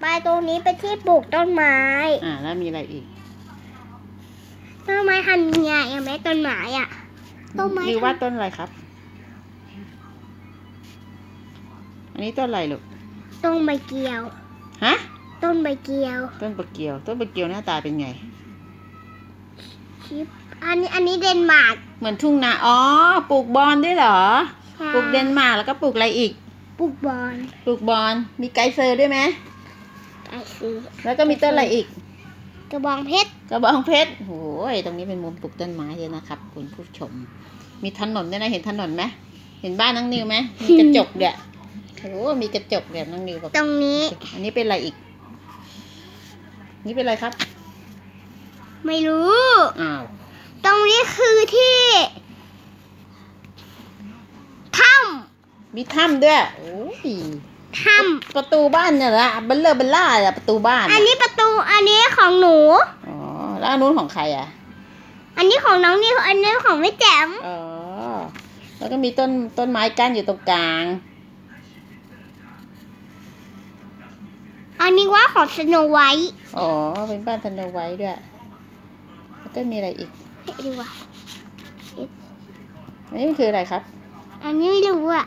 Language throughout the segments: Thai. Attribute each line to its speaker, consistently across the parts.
Speaker 1: ไปตรงนี้ไปที่ปลูกต้นไม้
Speaker 2: อ่า แล้วมีอะไรอีก
Speaker 1: ต้นไม้ทำยังไงอะแม่ต้นไม้อะต้นไม้
Speaker 2: นิวว่าดต้นอะไรครับ อันนี้ต้นอะไรลูก
Speaker 1: ต้นใบเกียว
Speaker 2: ฮะ
Speaker 1: ต้นใบเกียว
Speaker 2: ต้นปะเกียว ต้นปะเกียวหน้าตาเป็นไง
Speaker 1: ชิป อันนี้อันนี้เดนมาร์ก
Speaker 2: เหมือนทุ่งนา อ๋อ ปลูกบอนด้วยเหรอ
Speaker 1: ใช่
Speaker 2: ปลูกเดนมาร์กแล้วก็ปลูกอะไรอีก
Speaker 1: ปลูกบอล
Speaker 2: ปลูกบอน มีไกด์เซอร์ด้วยไหม
Speaker 1: ไอซื้อ
Speaker 2: แล้วก็มีต้นอะไรอีก
Speaker 1: กระบองเพชร
Speaker 2: กระบองเพชรโอ้ยตรงนี้เป็นมุมปลูกต้นไม้เลยนะครับ คุณผู้ชม มีถนนด้วยนะเห็นถนนไหมเห็นบ้านน้องนิวไหมมีกระจกเดี่ยโอ้มีกระจกเดี่ยน้องนิวบอก
Speaker 1: ตรงนี้
Speaker 2: อันนี้เป็นอะไรอีก นี่เป็นอะไรครับ
Speaker 1: ไม่รู้
Speaker 2: อ้าว
Speaker 1: ตรงนี้คือที่ถ้
Speaker 2: มีถ้ำด้วยโอ้ยำ
Speaker 1: ถ้
Speaker 2: ประตูบ้านเนี่ยละเบลเลอร์เบลล่าอะประตูบ้านำอะ
Speaker 1: อันนี้ประตูอันนี้ของหนู
Speaker 2: อ๋อแล้วอันนู้นของใครอะ
Speaker 1: อันนี้ของน้องนิวอันนี้ของแม่แจ๋ม
Speaker 2: อ๋อแล้วก็มีต้นต้นไม้กั้นอยู่ตรงกลาง
Speaker 1: อันนี้ว่าของสโนไวท์
Speaker 2: อ๋อ เป็นบ้านทันเอาไว้ด้วยแล้วก็มีอะไรอีก
Speaker 1: ให้ดูว่า
Speaker 2: อันนี้มันคืออะไรครับ
Speaker 1: อันนี้ไม่รู้อะ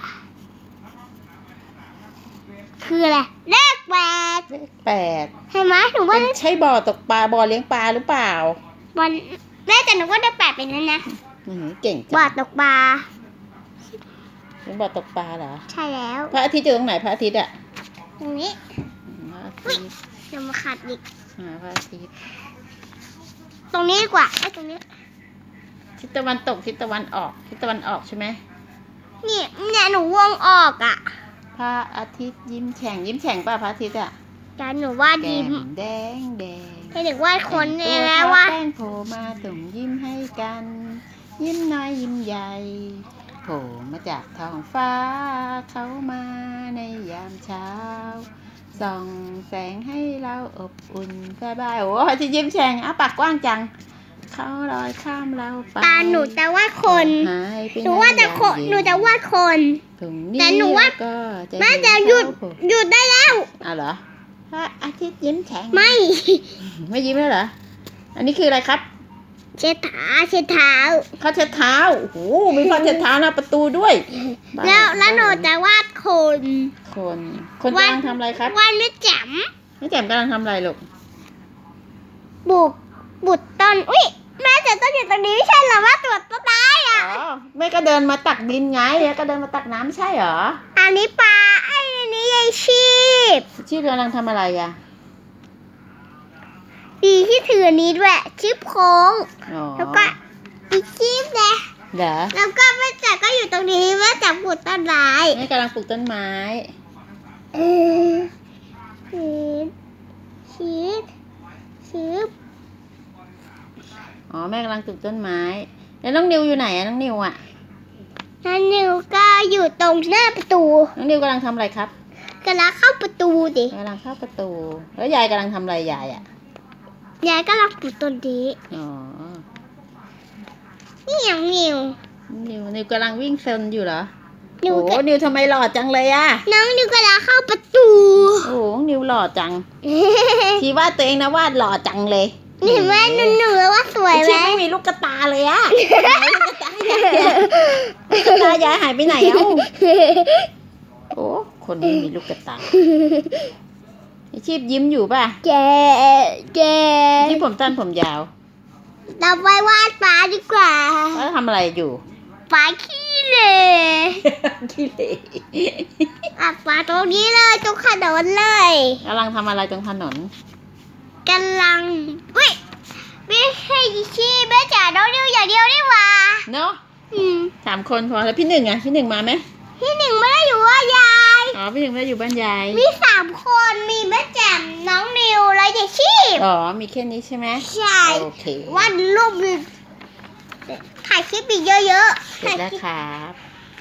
Speaker 1: คืออะไรเลขแปด
Speaker 2: เลขแปด
Speaker 1: เห็นไหมหนูว่า
Speaker 2: เป็นใช่บ่อตกปลาบ่อเลี้ยงปลาหรือเปล่า
Speaker 1: วันแม่แต่หนูว่าได้แปดเป็นนั้นนะ
Speaker 2: อืมเก่ง
Speaker 1: บา
Speaker 2: จั
Speaker 1: ด
Speaker 2: ง
Speaker 1: ตกปลา
Speaker 2: เป็นบ่อตกปลาเหรอ
Speaker 1: ใช่แล้ว
Speaker 2: พระอาทิตย์อยู่ตรงไหนพระอาทิตย์อะ
Speaker 1: ตรงนี้
Speaker 2: พระอาทิตย์
Speaker 1: จะมาขัดอีก
Speaker 2: อ่าพระอาทิตย์
Speaker 1: ตรงนี้ดีกว่าไอ้ตรงนี้
Speaker 2: ทิศตะวันตกทิศตะวันออกทิศตะวันออกใช่ไหม
Speaker 1: นี่เนี่ยหนูวงออกอะ
Speaker 2: พ ระอาทิตย์ยิ้มแฉ่งยิ้มแฉ่งป่ะพระอาทิตย์อะ
Speaker 1: แต่หนูวาด
Speaker 2: แก้
Speaker 1: ยิ้ม
Speaker 2: มแดงแดง
Speaker 1: ให้เด็กวาดคนเนี่ย
Speaker 2: แต่ง
Speaker 1: แล้ว
Speaker 2: ตัว
Speaker 1: ว่า
Speaker 2: แป้งโผล่มาส่งยิ้มให้กัน ยิ้มน้อยยิ้มใหญ่โผล่มาจากท้องฟ้า เขามาในยามเช้า ส่องแสงให้เราอบอุ่นสบายโอ้ยที่ยิ้มแฉ่งอ้าปากกว้างจัง เขาลอยข้ามเราไป
Speaker 1: ตาหนูจะวาดคน
Speaker 2: หายไป
Speaker 1: หนูว่าจะคน
Speaker 2: ให
Speaker 1: นูจะวาดคน
Speaker 2: ตรงนี้
Speaker 1: แต่หนูว่า
Speaker 2: ก็จะ
Speaker 1: แม่จะหยุด
Speaker 2: เห็นเขาโผล่
Speaker 1: หยุดได้แล้ว
Speaker 2: อ้าวเหรอพระอาทิตย์ยิ้มแฉ่ง
Speaker 1: ไม่
Speaker 2: ไม่ยิ้มแล้วเหรอ อันนี้คืออะไรครับ
Speaker 1: เช็ดเท้าเช็ดเท้า
Speaker 2: ผ้าเช็ดเท้าโอ้โหมีผ้าเช็ดเท้าหน้าประตูด้วยบ้า
Speaker 1: แล้วแล้วหนู
Speaker 2: บ้า
Speaker 1: จะวาดคน
Speaker 2: คน คน
Speaker 1: วาด
Speaker 2: กำลังทำอะไรครับ
Speaker 1: วาดไม่แจ๋ม
Speaker 2: แม่แจ่มกำลังทำอะไรลูก
Speaker 1: บุกบุดต้น อุ้ย แม่แต่ต้นอยู่ตรงนี้ไม่ใช่เหรอว่าตรวจต้นได้
Speaker 2: อ๋
Speaker 1: อะ
Speaker 2: อแม่ก็เดินมาตักดินไงแล้วก็เดินมาตักน้ำไม่ใช่เหรอ
Speaker 1: อันนี้ปลาไอ้นี่ยายชีพ
Speaker 2: ชีพกำลังทำอะไรอะ
Speaker 1: ดีที่ถืออันนี้ด้วยชีพโค้ง
Speaker 2: อ๋อ
Speaker 1: แล้วก็อีกชีพนะ
Speaker 2: เหรอ
Speaker 1: แล้วก็แม่จ๋าก็อยู่ตรงนี้แม่จ๋าบุดต้นไม้
Speaker 2: แม่กำลังปลูกต้นไม้
Speaker 1: เออชีพชีพชีพ
Speaker 2: อ๋อแม่กำลังปลูกต้นไม้ แล้วน้องนิวอยู่ไหนอะน้องนิวอะ
Speaker 1: นั่นนิวก็อยู่ตรงหน้าประตู
Speaker 2: น้องนิวกำลังทำอะไรครับ
Speaker 1: กำลังเข้าประตูดิ
Speaker 2: กำลังเข้าประตู แล้วยายกำลังทำอะไรยายอะ
Speaker 1: ยายก็รักปลูกต้นนี้
Speaker 2: อ๋อ
Speaker 1: นี่อย่างนิว
Speaker 2: นิวนิวกำลังวิ่งเซนอยู่เหรอ
Speaker 1: นิว
Speaker 2: โอ้
Speaker 1: ก็
Speaker 2: นิวทำไมหล่อจังเลยอะ
Speaker 1: น้องนิวกำลังเข้าประตู
Speaker 2: โอ้โหนิวหล่อจังทีวาดตัวเองนะวาดหล่อจังเลย
Speaker 1: นี่แม่หนูหนูว่าสวยไหม
Speaker 2: ชีไม่มีลูกกระตาเลยอะไหนลูกกระตายายอะลูกกระตายายหายไปไหนเอ้าโอ้คนนี้มีลูกกระตาไอชีพยิ้มอยู่ป่ะ
Speaker 1: แกแก
Speaker 2: ที่ผมสั้นผมยาว
Speaker 1: เราไปวาดฟ้าดีกว่า
Speaker 2: แล้วทำอะไรอยู่
Speaker 1: ฟ้าขี้เลย
Speaker 2: ขี้เหร่
Speaker 1: อะฟ้าตรงนี้เลยตรงถนนเลย
Speaker 2: กำลังทำอะไรตรงถนน
Speaker 1: กำลังอุ้ยไม่ให้ชี้แม่จ๋าน้องนิวอย่างเดียวนี่หว่า
Speaker 2: เนาะ
Speaker 1: อืม
Speaker 2: สามคนพอแล้วพี่หนึ่งอะพี่หนึ่งมาไหม
Speaker 1: พี่หนึ่งไม่ได้อยู่ว่ายาย
Speaker 2: อ๋อพี่หนึ่งไม่ได้อยู่บ้านยาย
Speaker 1: มีสามคนมีแม่แจ่มน้องนิวและยายชีพ
Speaker 2: อ๋อมีแค่นี้ใช่ไหม
Speaker 1: ใช่
Speaker 2: โอเค
Speaker 1: วาดรูปถ่ายคลิปอีกเยอะๆ
Speaker 2: เสร็
Speaker 1: ถ่า
Speaker 2: จ
Speaker 1: ย
Speaker 2: แล้ว
Speaker 1: คลิป
Speaker 2: ครับ